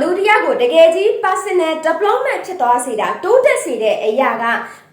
လူတစ်ယောက်ကိုတကယ်ကြီး personal development ဖြစ်သွားစေတာတိုးတက်စေတဲ့အရာက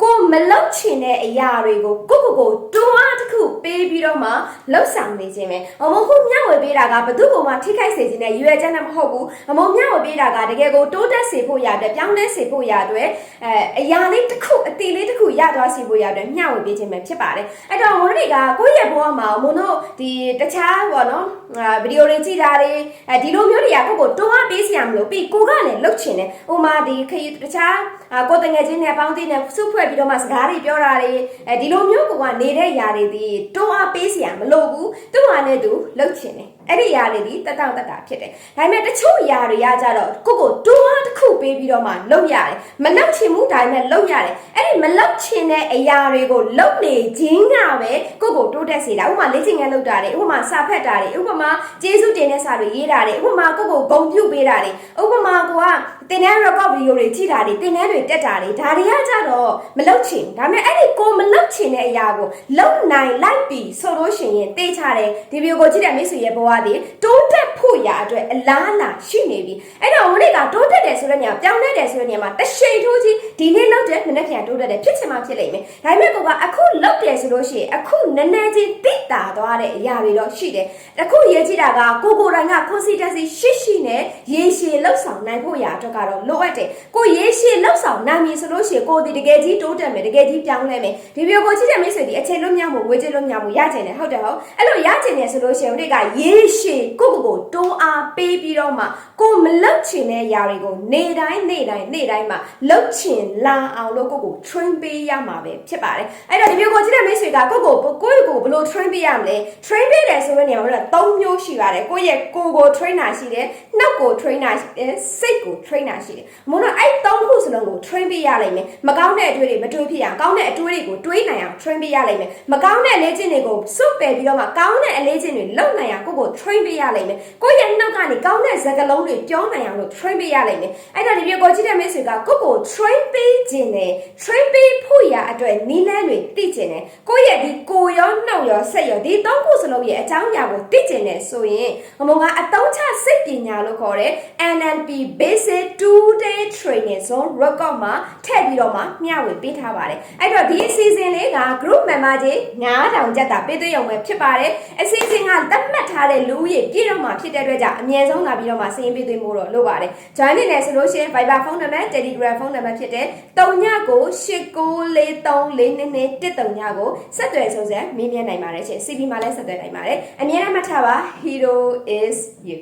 ကိုမလောက်ချင်တဲ့အရာတွေကိုကိုကိုကိုတွန်းအားတစ်ခုပေးပြီးတော့မှလှုပ်ဆောင်နေခြင်းပဲအမုံခုမျှဝေပေးတာကဘသူ့ကိုမှထိခိုက်စေခြင်းနဲ့ရွယ်ချက်နဲ့မဟုတ်ဘူးအမုံမျှဝေပေးတာကတကယ်ကိုတိုးတက်စေဖို့ရတဲ့ပြောင်းလဲစေဖို့ရတဲ့အဲအရာလေးတစ်ခုအတီလေးတစ်ခုရသွားစေဖို့ရတဲ့မျှဝေပေးခြင်းပဲဖြစ်ပါတယ်အဲ့တော့မတို့တွေကကိုယ့်ရဲ့ဘဝမှာမတို့ဒီတခြားပေါ့နော်အာဗီဒီယိုတွေကြည့်တာတွေအဲဒီလိုမျိုးတွေကကိုယ့်ကိုတွန်းအားပေးစရာမလိုပြီးကိုကလည်းလှုပ်ချင်တယ်ဟိုမှာဒီခရီးတခြားအာကိုယ်တငယ်ချင်းနဲ့ပေါင်းသိနဲ့စုဖွဲ့ပြီးတော့မှစကားတွေပြောတာတွေအဲဒီလိုမျိုးကိုကနေတဲ့ຢာတွေဒီတွန်းအားပေးစရာမလိုဘူးသူ့ဟာနဲ့သူလှုပ်ချင်တယ် အဲ့ဒီຢာတွေဒီတက်တောင့်တက်တာဖြစ်တယ်ဒါပေမဲ့တချို့ຢာတွေကကြတော့ကိုကိုတွန်းအားတစ်ခုပေးပြီးတော့မှလှုပ်ရတယ်မလှုပ်ချင်ဘူးဒါပေမဲ့လှုပ်ရတယ်အဲ့ဒီမလှုပ်ချင်တဲ့အရာတွေကိုလှုပ်နေခြင်းကပဲကိုကိုတိုးတက်စေတာဥပမာလေ့ကျင့်ခန်းလုပ်တာတွေဥပမာစာဖတ်တာတွေဥပမာကျေးဇူးတင်တဲ့စာတွေရေးတာတွေဥပမာကိုကိုဂုံပြုတ်ပေးတာတွေဥပမာကိုက တင်တဲ့ record video တွေကြည့်တာတွေတင်တဲ့တွေတက်တာတွေဒါတွေကကြတော့မလှုပ်ချင်ဘူးဒါပေမဲ့အဲ့ဒီကိုမလှုပ်ချင်တဲ့အရာကိုလှုပ်နိုင်လိုက်ပြီဆိုလို့ရှိရင်တေးချတယ်ဒီဗီဒီယိုကိုကြည့်တဲ့မိတ်ဆွေရဲ့ဘဝတည်တိုးတက်ဖို့ရာအတွက်အလားအလာရှိနေပြီအဲ့တော့ဝန်တွေကတိုးတက်တယ်ဆိုတဲ့နေရာပြောင်းလဲတယ်ဆိုတဲ့နေရာမှာတစ်ချိန်ထိုးကြီးဒီနေ့လှုပ်တယ်မနေ့ပြန်တိုးတက်တယ်ဖြစ်ချင်မှဖြစ်လိမ့်မယ်ဒါပေမဲ့ကိုကအခုလှုပ်တယ်ဆိုလို့ရှိရင်အခုနည်းနည်းချင်းတိ တာသွားတဲ့အရာတွေတော့ရှိတယ်အခုရေးကြည့်တာကကိုကိုတိုင်က consistency ရှိရှိနဲ့ရေရှည်လှုပ်ဆောင်နိုင်ဖို့ရာအတွက်ကတော့လိုအပ်တယ်ကိုရေရှည်လှုပ်ဆောင်နိုင်ပြီဆိုလို့ရှိရင်ကိုဒီတကယ်ကြီးတိုးတက်မယ်တကယ်ကြီးပြောင်းလဲမယ်ဒီဗီဒီယိုကိုကြည့်တဲ့မိတ်ဆွေဒီအချိန်လွတ်မြောက်မှုငွေကြေးလွတ်မြောက်မှုရချင်တယ်ဟုတ်တယ်ဟုတ်အဲ့လိုရချင်တယ်ဆိုလို့ရှိရင်တို့ကရေရှည်ကိုကိုကိုတွန်းအားပေးပြီးတော့မှကိုမလှုပ်ချင်တဲ့ຢာတွေကိုနေတိုင်းနေတိုင်းနေတိုင်းမှာလှုပ်ချင်လာအောင်လို့ကိုကို train ပေးရမှာပဲဖြစ်ပါတယ်အဲ့တော့ဒီဗီဒီယိုကိုကြည့်တဲ့မိတ်ဆွေကကိုကိုကိုယ့်ကိုဘယ်လို train ပေးရမလဲ train ပေးတယ်ဆိုတဲ့နေရာမှာတော့၃မျိုးရှိပါတယ်ကိုယ့်ရဲ့ကိုယ်ကို trainer ရှိတယ်နှုတ်ကို trainer ရှိတယ်စိတ်ကို trainer ရှိတယ်မလို့အဲ့၃ခုစလုံးကို train ပေးရလိမ့်မယ်မကောင်းတဲ့အတွေ့တွေမတွေးဖြစ်အောင်ကောင်းတဲ့အတွေ့တွေကိုတွေးနိုင်အောင် train ပေးရလိမ့်မယ်မကောင်းတဲ့အလေးကျင့်တွေကိုစွတ်ပယ်ပြီးတော့မှကောင်းတဲ့အလေးကျင့်တွေလုပ်နိုင်အောင်ကိုကို train ပေးရလိမ့်မယ်ကိုယ့်ရဲ့နှုတ်ကနေကောင်းတဲ့စကားလုံးတွေပြောနိုင်အောင်လို့ train ပေးရလိမ့်မယ်အဲ့တော့ဒီဗီဒီယိုကိုကြည့်တဲ့မိတ်ဆွေကကိုကို train ပေးခြင်းနဲ့ train ပေးဖို့ရအတွက်နီးလန်းတွေသိကျင်တယ်ကိုယ့်ရဲ့ဒီကိုရောနှုတ်ရောစိတ်ရောဒီသုံးခုစလုံးရဲ့အကြောင်းအရာကိုသိကျင်တယ်ဆိုရင်မမကအတုံးချစိတ်ပညာလို့ခေါ်တဲ့ NLP Basic 2 Day Training Zone record မှာထည့်ပြီးတော့မှမျှဝေပေးထားပါတယ်အဲ့တော့ဒီအစီအစဉ်လေးက group member ကြီး9000ကျပ်တာပေးသွင်းရုံပဲဖြစ်ပါတယ်အစီအစဉ်ကသတ်မှတ်ထားတဲ့လူဦးရေပြည့်တော့မှဖြစ်တဲ့အတွက်ကြောင့်အမြဲဆုံးလာပြီးတော့မှစာရင်းပေးသွင်းဖို့တော့လုပ်ပါတယ် join နေတယ်ဆိုလို့ရှိရင် Viber ဖုန်းနံပါတ် Telegram ဖုန်းနံပါတ်ဖြစ်တဲ့3ညကို89434221ကိုဆက်သွယ်ဆုံးစံမေးမြန်းနိုင်ပါတယ်ရှင် CP မှာလည်းဆက်သွယ်နိုင်ပါတယ်အမြဲတမ်းမှတ်ထားပါ hero is you